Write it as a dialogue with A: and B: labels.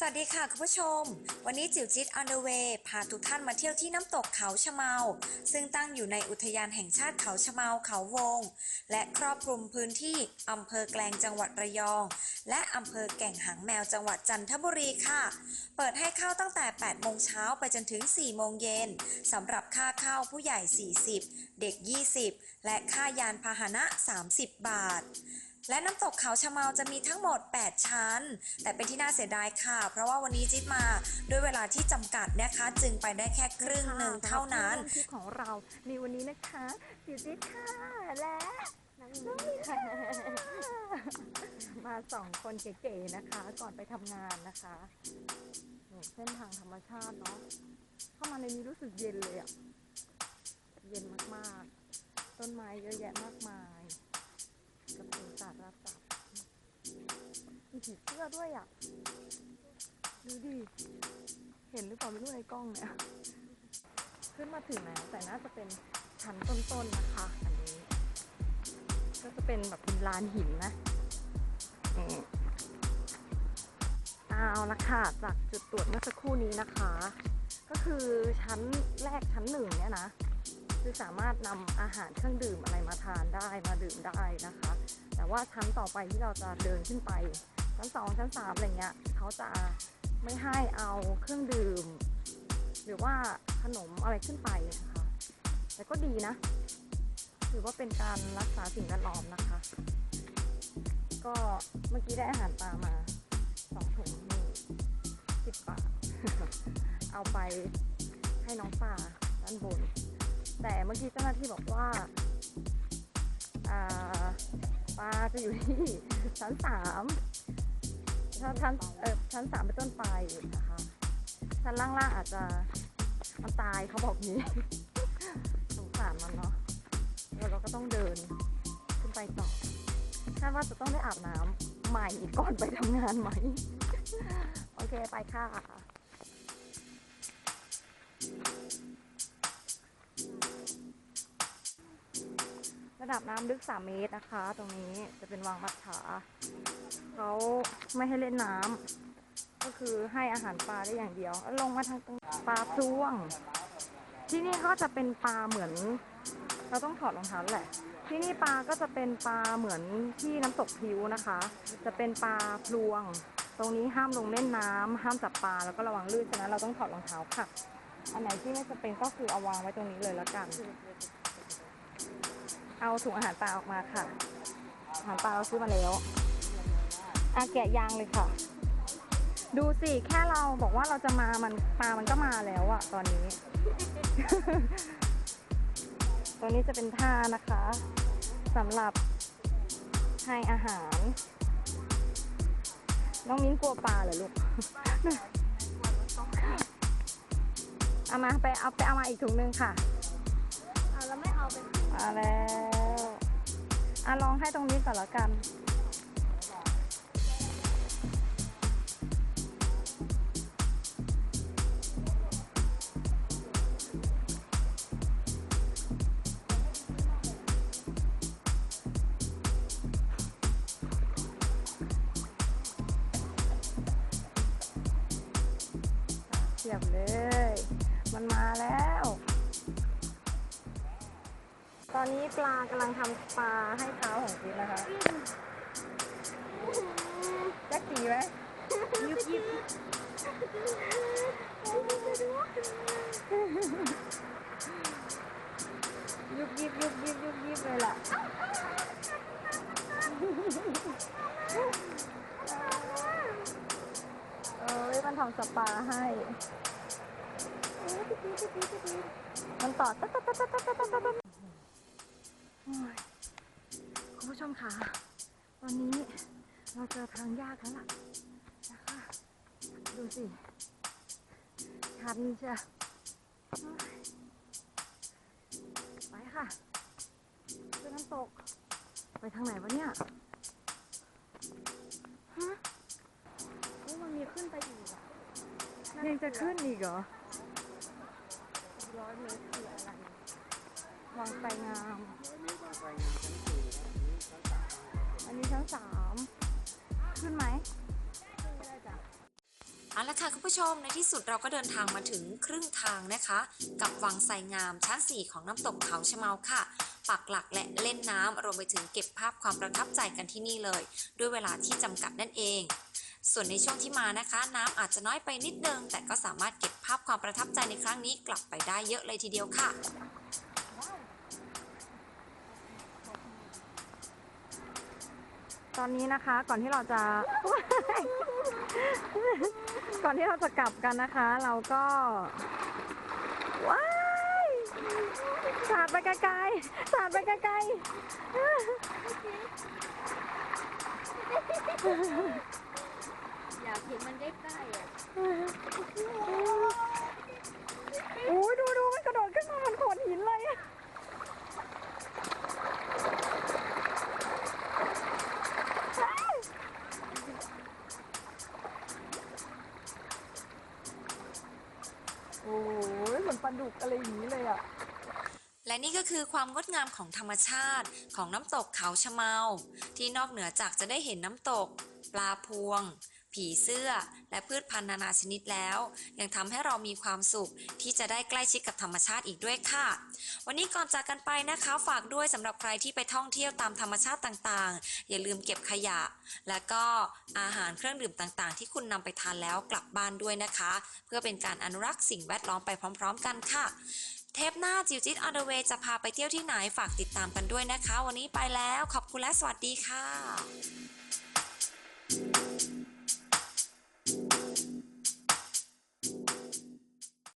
A: สวัสดีค่ะคุณผู้ชม วันนี้จิ๋วจิตอ n นเด r เวย์พาทุกท่านมาเที่ยวที่น้ำตกเขาชะเมา ซึ่งตั้งอยู่ในอุทยานแห่งชาติเขาชะเมาเขาวง และครอบคลุมพื้นที่อำเภอแกลงจังหวัดระยอง และอำเภอแก่งหางแมวจังหวัดจันทบุรีค่ะ เปิดให้เข้าตั้งแต่ 8 โมงเช้าไปจนถึง 4 โมงเย็นสำหรับค่าเข้าผู้ใหญ่ 40 เด็ก 20 และค่ายานพาหนะ 30 บาท และน้ำตกเขาชะเมาจะมีทั้งหมด 8 ชั้น แต่เป็นที่น่าเสียดายค่ะ เพราะว่าวันนี้จิ๊ดมาด้วยเวลาที่จำกัดนะคะ จึงไปได้แค่ครึ่งหนึ่งเท่านั้น
B: สำหรับผู้ร่วมทริปของเราในวันนี้นะคะจิ๋วจิ๊ดค่ะและน้องมีค่ะมาสองคนเก๋ๆนะคะ ก่อนไปทำงานนะคะนี่เส้นทางธรรมชาติเนาะเข้ามาในนี้รู้สึกเย็นเลยอะเย็นมากๆ ต้นไม้เยอะแยะมากมาย สื้อด้วยอะดูดิ เห็นหรือเปล่าไม่รู้ในกล้องเนี่ย ขึ้นมาถึงแล้วแต่น่าจะเป็นชั้นต้นๆนะคะ อันนี้ ก็จะเป็นแบบเป็นลานหินนะนี่เอาละค่ะ จากจุดตรวจเมื่อสักครู่นี้นะคะ ก็คือชั้นแรกชั้นหนึ่งเนี่ยนะ คือสามารถนำอาหารเครื่องดื่มอะไรมาทานได้มาดื่มได้นะคะ แต่ว่าชั้นต่อไปที่เราจะเดินขึ้นไป ชั้นสองชั้นสามอะไรเงี้ยเขาจะไม่ให้เอาเครื่องดื่ม หรือว่าขนมอะไรขึ้นไปนะคะแต่ก็ดีนะ ถือว่าเป็นการรักษาสิ่งแวดล้อมนะคะ ก็เมื่อกี้ได้อาหารปลามาสองถุงนี่สิบบาทเอาไปให้น้องปลาด้านบน แต่เมื่อกี้เจ้าหน้าที่บอกว่าอ่าปลาจะอยู่ที่ชั้นสาม ชั้นชั้นเออชั้นสามเป็นต้นไปนะคะชั้นล่างๆอาจจะมันตายเขาบอกนี้สงสารมันเนาะแล้วเราก็ต้องเดินขึ้นไปต่อคาดว่าจะต้องได้อาบน้ำใหม่ก่อนไปทำงานไหม โอเคไปค่ะระดับน้ำลึก 3 เมตรนะคะ ตรงนี้จะเป็นวังมัดฉา เขาไม่ให้เล่นน้ำก็คือให้อาหารปลาได้อย่างเดียวแล้วลงมาทางตรงปลาพร่วง ที่นี่ก็จะเป็นปลาเหมือน เราต้องถอดรองเท้าแหละ ที่นี่ปลาก็จะเป็นปลาเหมือนที่น้ำตกพิวนะคะ จะเป็นปลาพลวง ตรงนี้ห้ามลงเล่นน้ำห้ามจับปลาแล้วก็ระวังลื่นฉะนั้นเราต้องถอดรองเท้าค่ะ อันไหนที่ไม่จะเป็นก็คือเอาวางไว้ตรงนี้เลยแล้วกันเอาถุงอาหารปลาออกมาค่ะ อาหารปลาเราซื้อมาแล้ว อาแกะยางเลยค่ะ ดูสิแค่เราบอกว่าเราจะมามันปลามันก็มาแล้วอะตอนนี้ตรงนี้จะเป็นท่านะคะสำหรับให้อาหาร น้องมิ้นกลัวปลาเหรอลูกเอามาไปเอาไปเอามาอีกถุงนึงค่ะ
C: เอาแล้วไม่เอาเป็น
B: มาแล้วอะลองให้ตรงนี้ก่อนแล้วกัน เสียบเลย มันมาแล้ว ตอนนี้ปลากำลังทำปลาให้เท้าของจิ๊บนะคะแจ็คกี้ไหม
C: ยิบยิบ
B: ทำสปาให้ มันต่อตัดตัดตัดตัดตัดตัดตัดคุณผู้ชมคะตอนนี้เราเจอทางยากแล้วล่ะนะคะดูสิชันเชียวโอ้ยไปค่ะขึ้นน้ำตก ไปทางไหนวะเนี่ย ยังจะขึ้นอีกเหรอ
C: ร้อยเมตรคืออะไร
B: วางไฟงาม อันนี้ชั้นสามขึ้นไหม
C: ขึ้นไม่ได้จ้ะ
A: เอาละค่ะคุณผู้ชมในที่สุดเราก็เดินทางมาถึงครึ่งทางนะคะ กับวังไสงามชั้น 4 ของน้ำตกเขาชะเมาค่ะ ปักหลักและเล่นน้ำรวมไปถึงเก็บภาพความประทับใจกันที่นี่เลย ด้วยเวลาที่จำกัดนั่นเอง ส่วนในช่วงที่มานะคะ น้ำอาจจะน้อยไปนิดนึง แต่ก็สามารถเก็บภาพความประทับใจในครั้งนี้กลับไปได้เยอะเลยทีเดียวค่ะ
B: ตอนนี้นะคะก่อนที่เราจะ ก่อนที่เราจะกลับกันนะคะ เราก็ ว้ายสาดไปไกลๆสาดไปไกล
C: อยากเห็นมันใกล้ๆอะ
B: ๆโอ้ยดูดูมันกระโดดขึ้นมามันโขดหินเลยอะโอ้ยเหมือนปลาดุกอะไรอย่างนี้เลยอะ
A: และนี่ก็คือความงดงามของธรรมชาติของน้ำตกเขาชะเมา ที่นอกเหนือจากจะได้เห็นน้ำตก ปลาพวง ผีเสื้อ และพืชพันธุ์นานาชนิดแล้ว ยังทำให้เรามีความสุขที่จะได้ใกล้ชิดกับธรรมชาติอีกด้วยค่ะ วันนี้ก่อนจากกันไปนะคะฝากด้วยสำหรับใครที่ไปท่องเที่ยวตามธรรมชาติต่างๆ อย่าลืมเก็บขยะ และก็อาหารเครื่องดื่มต่างๆ ที่คุณนำไปทานแล้วกลับบ้านด้วยนะคะ เพื่อเป็นการอนุรักษ์สิ่งแวดล้อมไปพร้อม ๆ กันค่ะเทปหน้าจิวจิตออนเดอะเวจะพาไปเที่ยวที่ไหนฝากติดตามกันด้วยนะคะ วันนี้ไปแล้วขอบคุณและสวัสดีค่ะ